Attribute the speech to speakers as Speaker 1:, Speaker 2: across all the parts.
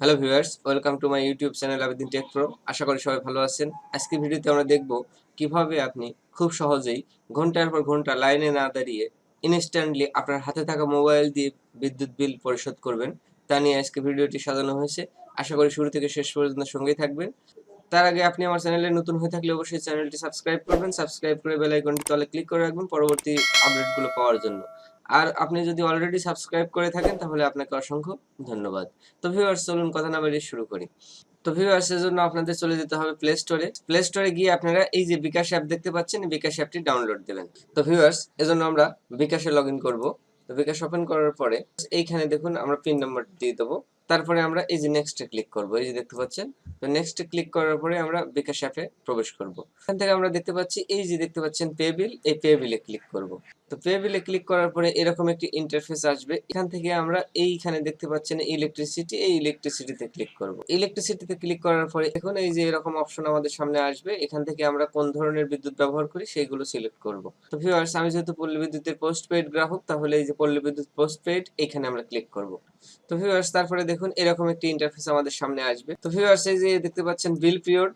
Speaker 1: Hello viewers, welcome to my YouTube channel Abedin tech pro. আশা করি সবাই ভালো আছেন। আজকে ভিডিওতে আমরা দেখব কীভাবে আপনি খুব সহজেই ঘণ্টার পর ঘণ্টা লাইনে না দাঁড়িয়ে ইনস্ট্যান্টলি আপনার হাতে থাকা মোবাইল দিয়ে বিদ্যুৎ বিল পরিশোধ করবেন। তা নিয়ে আজকে ভিডিওটি সাজানো হয়েছে। আশা করি শুরু থেকে শেষ পর্যন্ত সঙ্গেই থাকবেন। তার আগে আপনি আমার চ্যানেলে নতুন হয়ে থাকলে অবশ্যই চ্যানেলটি সাবস্ক্রাইব করবেন। সাবস্ক্রাইব করে বেল আইকনটি তলে ক্লিক করে রাখবেন পরবর্তী আপডেটগুলো পাওয়ার জন্য। আর আপনি যদি অলরেডি সাবস্ক্রাইব করে থাকেন, তাহলে আপনাকে অসংখ্য ধন্যবাদ। তো ভিউয়ার্স চলুন কথা না বাড়িয়ে শুরু করি। তো ভিউয়ার্স এর জন্য আপনাদের চলে যেতে হবে প্লে স্টোরে প্লে স্টোরে গিয়ে আপনারা এই যে বিকাশ অ্যাপ দেখতে পাচ্ছেন বিকাশ অ্যাপটি ডাউনলোড দেবেন। তো ভিউয়ার্স এজন্য আমরা বিকাশে লগ ইন করব। তো বিকাশ ওপেন করার পরে এইখানে দেখুন, আমরা পিন নাম্বার দিয়ে দেবো। তারপরে আমরা এই যে নেক্সটে ক্লিক করব। এই যে দেখতে পাচ্ছেন, তো নেক্সটে ক্লিক করার পরে আমরা বিকাশ অ্যাপে প্রবেশ করব। এখান থেকে আমরা দেখতে পাচ্ছি, এই যে দেখতে পাচ্ছেন পে বিল এই পে বিলে ক্লিক করব। তো পে বিলে ক্লিক করার পরে এরকম একটি ইন্টারফেস আসবে। এখান থেকে আমরা এইখানে দেখতে পাচ্ছেন ইলেকট্রিসিটি এই ইলেকট্রিসিটিতে ক্লিক করব। ইলেকট্রিসিটিতে ক্লিক করার পরে এখন এই যে এরকম অপশন আমাদের সামনে আসবে। এখান থেকে আমরা কোন ধরনের বিদ্যুৎ ব্যবহার করি সেইগুলো সিলেক্ট করব। তো ভিউয়ার্স আমি যেহেতু পল্লী বিদ্যুতের পোস্ট পেইড গ্রাহক, তাহলে এই যে পল্লী বিদ্যুৎ পোস্ট পেইড এখানে আমরা ক্লিক করব। তো ভিউয়ার্স তারপরে দেখুন, এরকম একটি ইন্টারফেস আমাদের সামনে আসবে। তো ভিউয়ার্স এই যে দেখতে পাচ্ছেন বিল পিরিয়ড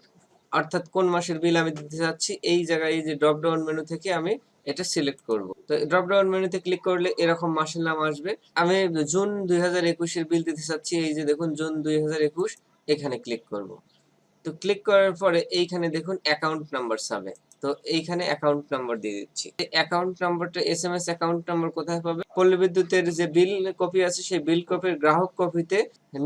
Speaker 1: অর্থাৎ কোন মাসের বিল আমি দিতে চাচ্ছি এই জায়গায় এই যে ড্রপ ডাউন মেনু থেকে আমি এটা সিলেক্ট করব। তো ড্রপ ডাউন মেনুতে ক্লিক করলে এরকম মাসের নাম আসবে। আমি জুন দুই হাজার বিল দিতে চাচ্ছি, এই যে দেখুন জুন দুই হাজার একুশ, এখানে ক্লিক করব। তো ক্লিক করার পরে এইখানে দেখুন অ্যাকাউন্ট নাম্বার সাবে। তো এইখানে অ্যাকাউন্ট নাম্বার দিয়ে দিচ্ছি। অ্যাকাউন্ট নাম্বারটা S M S account number কোথায় পাবে? পল্লী বিদ্যুতের যে বিল কপি আছে, সেই বিল কপির গ্রাহক কপিতে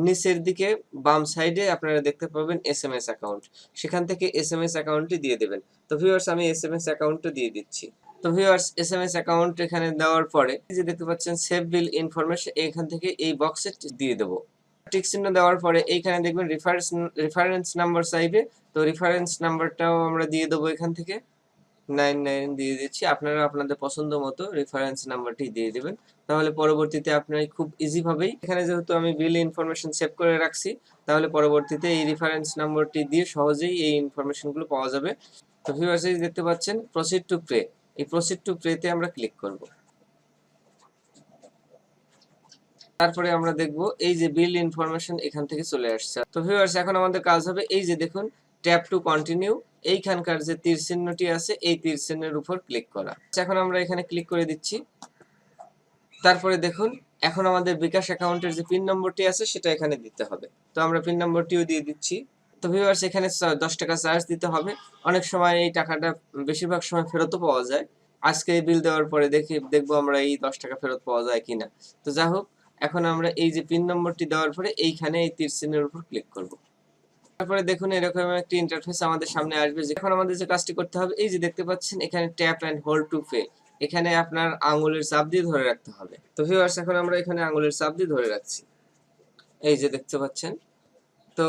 Speaker 1: নিচের দিকে বাম সাইডে আপনারা দেখতে পাবেন এস এম এস অ্যাকাউন্ট সেখান থেকে এস এম এস অ্যাকাউন্টটি দিয়ে দেবেন। তো ভিউয়ার্স আমি এস এম এস অ্যাকাউন্টটা দিয়ে দিচ্ছি। তো viewers S M S account এখানে দেওয়ার পরে যে দেখতে পাচ্ছেন সেভ বিল ইনফরমেশন এখান থেকে এই বক্সে দিয়ে দেবো। টিক চিহ্ন দেওয়ার পরে এইখানে দেখবেন রেফারেন্স রেফারেন্স নাম্বার চাইবে। তো রেফারেন্স নাম্বারটাও আমরা দিয়ে দেবো এখান থেকে। নাইন নাইন দিয়ে দিচ্ছি। আপনারা আপনাদের পছন্দ মতো রেফারেন্স নাম্বারটি দিয়ে দেবেন। তাহলে পরবর্তীতে আপনার খুব ইজিভাবেই এখানে যেহেতু আমি বিল ইনফরমেশন সেভ করে রাখছি, তাহলে পরবর্তীতে এই রেফারেন্স নাম্বারটি দিয়ে সহজেই এই ইনফরমেশনগুলো পাওয়া যাবে। তো ভিউয়ার্স দেখতে পাচ্ছেন প্রসিড টু প্রে এই প্রসিড টু প্রেতে আমরা ক্লিক করব। তারপরে আমরা দেখব এই যে বিল ইনফরমেশন এখান থেকে চলে আসছে। তো ভিউয়ার্স এখন আমাদের কাজ হবে এই যে দেখুন ট্যাপ টু কন্টিনিউ এইখানকার যে তীর চিহ্নটি আছে, এই তীর চিহ্নের উপর ক্লিক করা। এখন আমরা এখানে ক্লিক করে দিচ্ছি। তারপরে দেখুন, এখন আমাদের বিকাশ অ্যাকাউন্টের যে পিন নম্বরটি আছে, সেটা এখানে দিতে হবে। তো আমরা পিন নম্বরটিও দিয়ে দিচ্ছি। তো ভিউয়ার্স এখানে দশ টাকা চার্জ দিতে হবে। অনেক সময় এই টাকাটা বেশিরভাগ সময় ফেরতও পাওয়া যায়। আজকে বিল দেওয়ার পরে দেখি, দেখব আমরা এই দশ টাকা ফেরত পাওয়া যায় কিনা। তো যা হোক, এখন আমরা এই যে পিন নম্বরটি দেওয়ার পরে এইখানে এই তীর চিহ্নের উপর ক্লিক করব। তারপরে দেখুন, এরকম একটি ইন্টারফেস আমাদের সামনে আসবে। এখন আমাদের যে কাজটি করতে হবে, এই যে দেখতে পাচ্ছেন, এখানে tap and hold to pay এখানে আপনার আঙুলের চাপ দিয়ে ধরে রাখতে হবে। তো ভিউয়ার্স এখন আমরা এখানে আঙুলের চাপ দিয়ে ধরে রাখছি। এই যে দেখতে পাচ্ছেন তো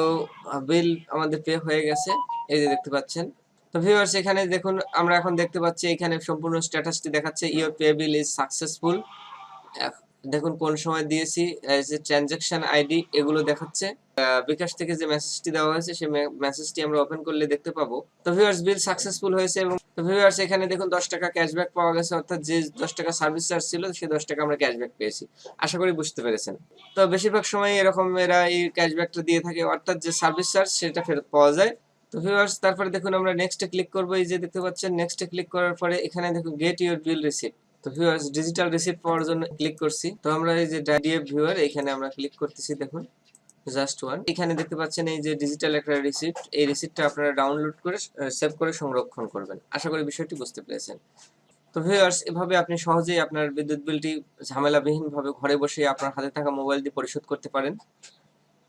Speaker 1: বিল আমাদের পে হয়ে গেছে। এই যে দেখতে পাচ্ছেন। তো ভিউয়ার্স এখানে দেখুন, আমরা এখন দেখতে পাচ্ছি, এখানে সম্পূর্ণ স্ট্যাটাসটি দেখাচ্ছে your pay bill is successful দেখুন কোন সময় দিয়েছি যে ট্রানজাকশন আইডি এগুলো দেখাচ্ছে। বিকাশ থেকে যে মেসেজটি দেওয়া হয়েছে, সেই মেসেজটি আমরা ওপেন করলে দেখতে পাবো। তো ভিউয়ার্স বিল সাকসেসফুল হয়েছে এবং তো ভিউয়ার্স এখানে দেখুন দশ টাকা ক্যাশব্যাক পাওয়া গেছে, অর্থাৎ যে দশ টাকা সার্ভিস চার্জ ছিল সেই দশ টাকা আমরা ক্যাশব্যাক পেয়েছি। আশা করি বুঝতে পেরেছেন। তো বেশিরভাগ সময় এরকম এরা এই ক্যাশব্যাকটা দিয়ে থাকে, অর্থাৎ যে সার্ভিস চার্জ সেটা ফেরত পাওয়া যায়। তো ভিউয়ার্স তারপরে দেখুন আমরা নেক্সটে ক্লিক করব। এই যে দেখতে পাচ্ছেন নেক্সটে ক্লিক করার পরে এখানে দেখুন গেট ইউর বিল রিসিপ্ট তো ভিউয়ার্স ডিজিটাল রিসিপ্ট পাওয়ার জন্য ক্লিক করছি। তো আমরা এই যে ডিএফ ভিউয়ার এখানে আমরা ক্লিক করতেছি, দেখুন। জাস্ট ওয়ান এখানে দেখতে পাচ্ছেন এই যে ডিজিটাল একটা রিসিপ্ট এই রিসিপ্টটা আপনারা ডাউনলোড করে সেভ করে সংরক্ষণ করবেন। আশা করি বিষয়টি বুঝতে পেরেছেন। তো ভিউয়ার্স এভাবে আপনি সহজেই আপনার বিদ্যুৎ বিলটি ঝামেলাবিহীনভাবে ঘরে বসে আপনার হাতে থাকা মোবাইল দিয়ে পরিশোধ করতে পারেন।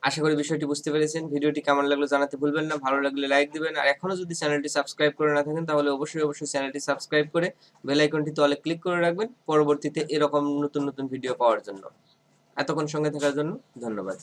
Speaker 1: আশা করি বিষয়টি বুঝতে পেরেছেন। ভিডিওটি কেমন লাগল জানাতে ভুলবেন না। ভালো লাগলে লাইক দিবেন। আর এখনও যদি চ্যানেলটি সাবস্ক্রাইব করে না থাকেন, তাহলে অবশ্যই অবশ্যই চ্যানেলটি সাবস্ক্রাইব করে বেল আইকনটি তলে ক্লিক করে রাখবেন পরবর্তীতে এরকম নতুন নতুন ভিডিও পাওয়ার জন্য। এতক্ষণ সঙ্গে থাকার জন্য ধন্যবাদ।